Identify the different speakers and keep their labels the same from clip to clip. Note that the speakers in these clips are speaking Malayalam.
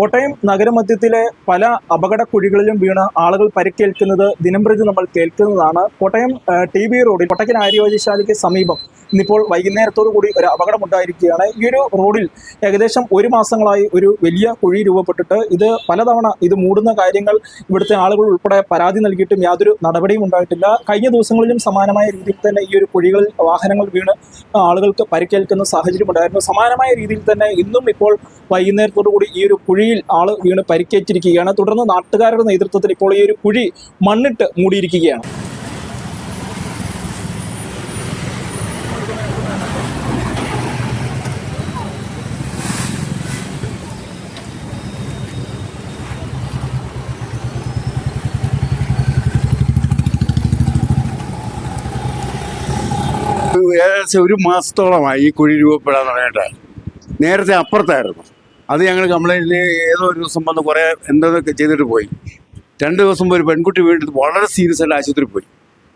Speaker 1: കോട്ടയം നഗരമധ്യത്തിലെ പല അപകട കുഴികളിലും വീണ് ആളുകൾ പരിക്കേൽക്കുന്നത് ദിനംപ്രതി നമ്മൾ കേൾക്കുന്നതാണ്. കോട്ടയം ടി ബി റോഡിൽ കൊട്ടക്കൻ ആര്യവൈദ്യശാലയ്ക്ക് സമീപം ഇന്നിപ്പോൾ വൈകുന്നേരത്തോടു കൂടി ഒരു അപകടമുണ്ടായിരിക്കുകയാണ്. ഈ ഒരു റോഡിൽ ഏകദേശം ഒരു മാസങ്ങളായി ഒരു വലിയ കുഴി രൂപപ്പെട്ടിട്ട് ഇത് പലതവണ ഇത് മൂടുന്ന കാര്യങ്ങൾ ഇവിടുത്തെ ആളുകൾ ഉൾപ്പെടെ പരാതി നൽകിയിട്ടും യാതൊരു നടപടിയും ഉണ്ടായിട്ടില്ല. കഴിഞ്ഞ ദിവസങ്ങളിലും സമാനമായ രീതിയിൽ തന്നെ ഈ ഒരു കുഴികളിൽ വാഹനങ്ങൾ വീണ് ആളുകൾക്ക് പരിക്കേൽക്കുന്ന സാഹചര്യം ഉണ്ടായിരുന്നു. സമാനമായ രീതിയിൽ തന്നെ ഇന്നും ഇപ്പോൾ വൈകുന്നേരത്തോടു കൂടി ഈ ഒരു കുഴിയിൽ ആൾ വീണ് പരിക്കേറ്റിരിക്കുകയാണ്. തുടർന്ന് നാട്ടുകാരുടെ നേതൃത്വത്തിൽ ഇപ്പോൾ ഈ ഒരു കുഴി മണ്ണിട്ട് മൂടിയിരിക്കുകയാണ്.
Speaker 2: ഏകദേശം ഒരു മാസത്തോളമായി ഈ കുഴി രൂപപ്പെടാൻ തുടങ്ങിയിട്ട് നേരത്തെ അപ്പുറത്തായിരുന്നു. അത് ഞങ്ങൾ കംപ്ലൈന്റിൽ ഏതോ ഒരു ദിവസം വന്ന് കുറേ എന്തൊക്കെ ചെയ്തിട്ട് പോയി. രണ്ട് ദിവസം മുമ്പ് ഒരു പെൺകുട്ടി വീട്ടിൽ വളരെ സീരിയസ് ആയിട്ട് ആശുപത്രി പോയി.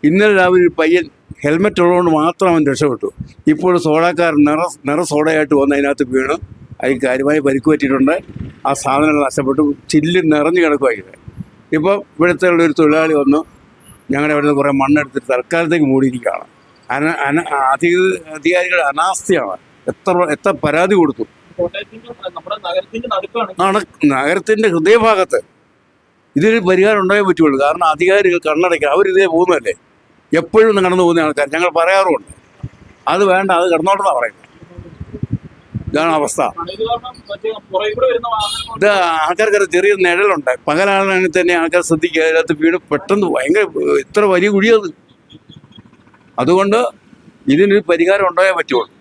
Speaker 2: ഇന്നലെ രാവിലെ ഒരു പയ്യൻ ഹെൽമെറ്റ് ഉള്ളതുകൊണ്ട് മാത്രം അവൻ രക്ഷപ്പെട്ടു. ഇപ്പോൾ സോഡാക്കാരൻ നിറ നിറ സോഡയായിട്ട് വന്ന് അതിനകത്ത് വീണ്. അതിന് കാര്യമായി പരിക്ക് പറ്റിയിട്ടുണ്ട് ആ സാധനങ്ങൾ നഷ്ടപ്പെട്ടു. ചില്ല് നിറഞ്ഞു കിടക്കുവായിരുന്നു ഇപ്പോൾ ഇവിടുത്തെ ഒരു തൊഴിലാളി വന്നു. ഞങ്ങളുടെ അവിടുന്ന് കുറേ മണ്ണെടുത്തിട്ട് തൽക്കാലത്തേക്ക് മൂടിയിരിക്കുകയാണ്. അന അന അധിക അധികാരികൾ അനാസ്ഥയാണ്. എത്ര എത്ര പരാതി കൊടുത്തു.
Speaker 1: നഗരത്തിന്റെ
Speaker 2: ഹൃദയഭാഗത്ത് ഇതിന് പരിഹാരം ഉണ്ടായേ പറ്റുള്ളൂ. കാരണം അധികാരികൾ കണ്ണടയ്ക്കുക അവരിതേ പോകുന്നതല്ലേ? എപ്പോഴും കടന്നു പോകുന്ന ആൾക്കാർ ഞങ്ങൾ പറയാറുമുണ്ട് അത് വേണ്ട അത് കിടന്നോട്ടെന്നാണ് പറയുന്നത്. ഇതാണ് അവസ്ഥ. ഇത് ആൾക്കാർക്ക് ചെറിയ നിഴലുണ്ട്. പകലാണെങ്കിൽ തന്നെ ആൾക്കാർ ശ്രദ്ധിക്കുക. അതിനകത്ത് വീട് പെട്ടെന്ന് ഭയങ്കര ഇത്ര വലിയ കുഴിയത് അതുകൊണ്ട് ഇതിനൊരു പരിഹാരം ഉണ്ടായേ പറ്റുള്ളൂ.